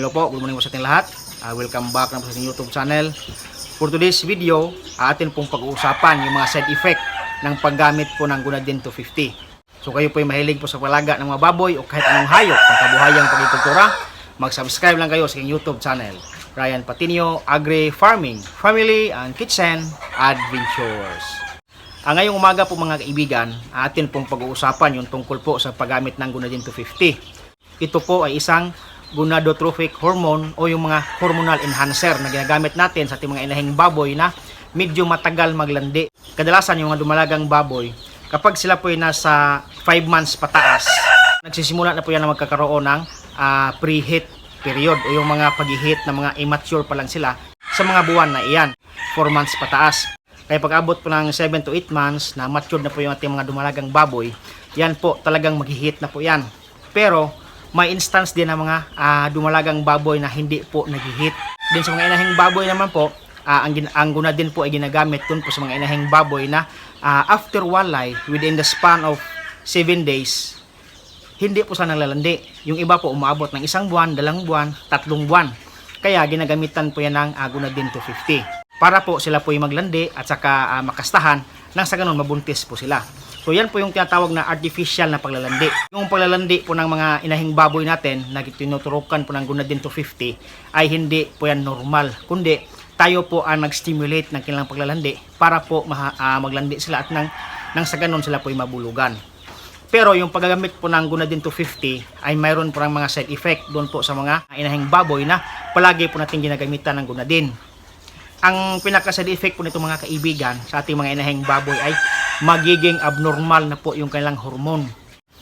Hello po, good morning po sa ating lahat. Ah, welcome back na po sa ating YouTube channel. For today's video, atin pong pag-uusapan yung mga side effect ng paggamit po ng Gunadin 250. So kayo po ay mahilig po sa palaga ng mga baboy o kahit anong hayop ng kabuhayang pagkikultura, mag-subscribe lang kayo sa aking YouTube channel. Ryan Patinio, Agri Farming, Family and Kitchen Adventures. Ang ngayong umaga po mga kaibigan, atin pong pag-uusapan yung tungkol po sa paggamit ng Gunadin 250. Ito po ay isang gonadotrophic hormone o yung mga hormonal enhancer na ginagamit natin sa ating mga inahing baboy na medyo matagal maglandi. Kadalasan yung mga dumalagang baboy, kapag sila po ay nasa 5 months pataas, nagsisimula na po yan na magkakaroon ng ah, pre-heat period o yung mga pag-hit na mga immature pa lang sila sa mga buwan na iyan, 4 months pataas. Kaya pag abot po ng 7 to 8 months na matured na po yung ating mga dumalagang baboy, yan po talagang mag-hit na po yan. Pero may instance din ng mga ah, dumalagang baboy na hindi po nag-hit. Din sa mga inahing baboy naman po, ah, ang, ang guna din po ay ginagamit dun po sa mga inahing baboy na ah, after walleye, within the span of 7 days, hindi po sana lalandi. Yung iba po umaabot ng isang buwan, dalang buwan, tatlong buwan. Kaya ginagamitan po yan ng Agunadin 250. Para po sila po yung maglandi at saka ah, makastahan nang sa ganun mabuntis po sila. So yan po yung tinatawag na artificial na paglalandi. Yung paglalandi po ng mga inahing baboy natin na tinuturukan po ng Gunadin 250 ay hindi po yan normal. Kundi tayo po ang nag-stimulate ng kanilang paglalandi para po maha, ah, maglandi sila at nang, nang sa ganun sila po ay mabulugan. Pero yung paggagamit po ng Gunadin 250 ay mayroon po ng mga side effect doon po sa mga inahing baboy na palagi po natin ginagamitan ng Gunadin. Ang pinaka side effect po nito mga kaibigan sa ating mga inahing baboy ay magiging abnormal na po yung kanilang hormone.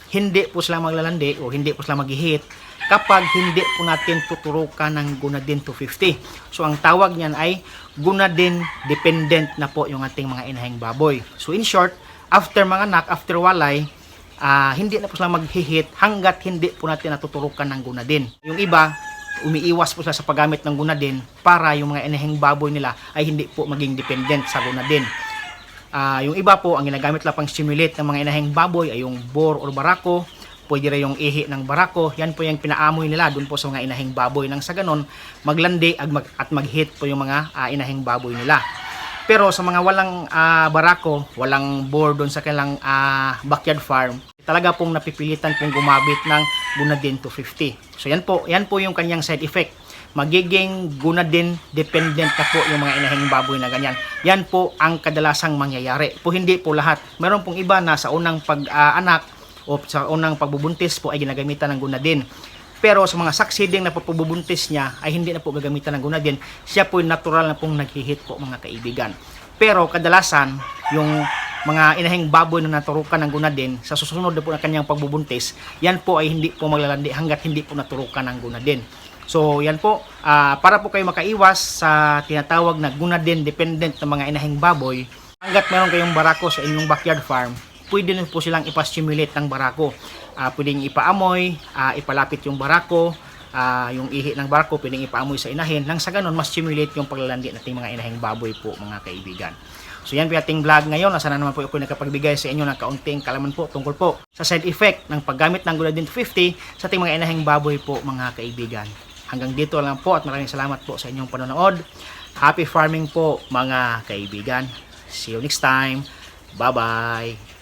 Hindi po sila maglalandi o hindi po sila maghihit kapag hindi po natin tuturukan ng Gunadin 250. So ang tawag niyan ay Gunadin dependent na po yung ating mga inahing baboy. So in short, after mga anak, after walay, ah, hindi na po sila maghihit hanggat hindi po natin natuturukan ng Gunadin. Yung iba, umiiwas po sila sa paggamit ng Gunadin para yung mga inahing baboy nila ay hindi po maging dependent sa Gunadin. Ah, yung iba po, ang ginagamit lang pang stimulate ng mga inahing baboy ay yung bore or barako, pwede rin yung ihi ng barako, yan po yung pinaamoy nila dun po sa mga inahing baboy nang sa ganon, maglandi at, mag, at mag-hit po yung mga ah, inahing baboy nila. Pero sa mga walang ah, barako, walang bore doon sa kanilang ah, backyard farm, talaga pong napipilitan pong gumamit ng Gunadin 250. So yan po, yan po yung kanyang side effect. Magiging Gunadin dependent na po yung mga inahing baboy na ganyan. Yan po ang kadalasang mangyayari. Po hindi po lahat. Meron pong iba na sa unang pag-anak o sa unang pagbubuntis po ay ginagamitan ng Gunadin. Pero sa mga succeeding na pagbubuntis niya ay hindi na po gagamitan ng Gunadin. Siya po natural na pong naghihit po mga kaibigan. Pero kadalasan yung mga inahing baboy na naturukan ng Gunadin sa susunod na po na kanyang pagbubuntis, yan po ay hindi po maglalandi hanggat hindi po naturukan ng Gunadin. So yan po, ah, para po kayo makaiwas sa tinatawag na Gunadin dependent ng mga inahing baboy, hanggat meron kayong barako sa inyong backyard farm, pwede nyo po silang ipastimulate ng barako. Ah, pwedeng ipaamoy, ah, ipalapit yung barako, ah, yung ihi ng barako, pwedeng ipaamoy sa inahin. Nang sa ganun, mas stimulate yung paglalandi nating mga inahing baboy po mga kaibigan. So yan po ating vlog ngayon. Sana naman po ako nakapagbigay sa inyo ng kaunting kalaman po tungkol po sa side effect ng paggamit ng Guladin 50 sa ating mga inahing baboy po mga kaibigan. Hanggang dito lang po at maraming salamat po sa inyong panonood. Happy farming po mga kaibigan. See you next time. Bye-bye.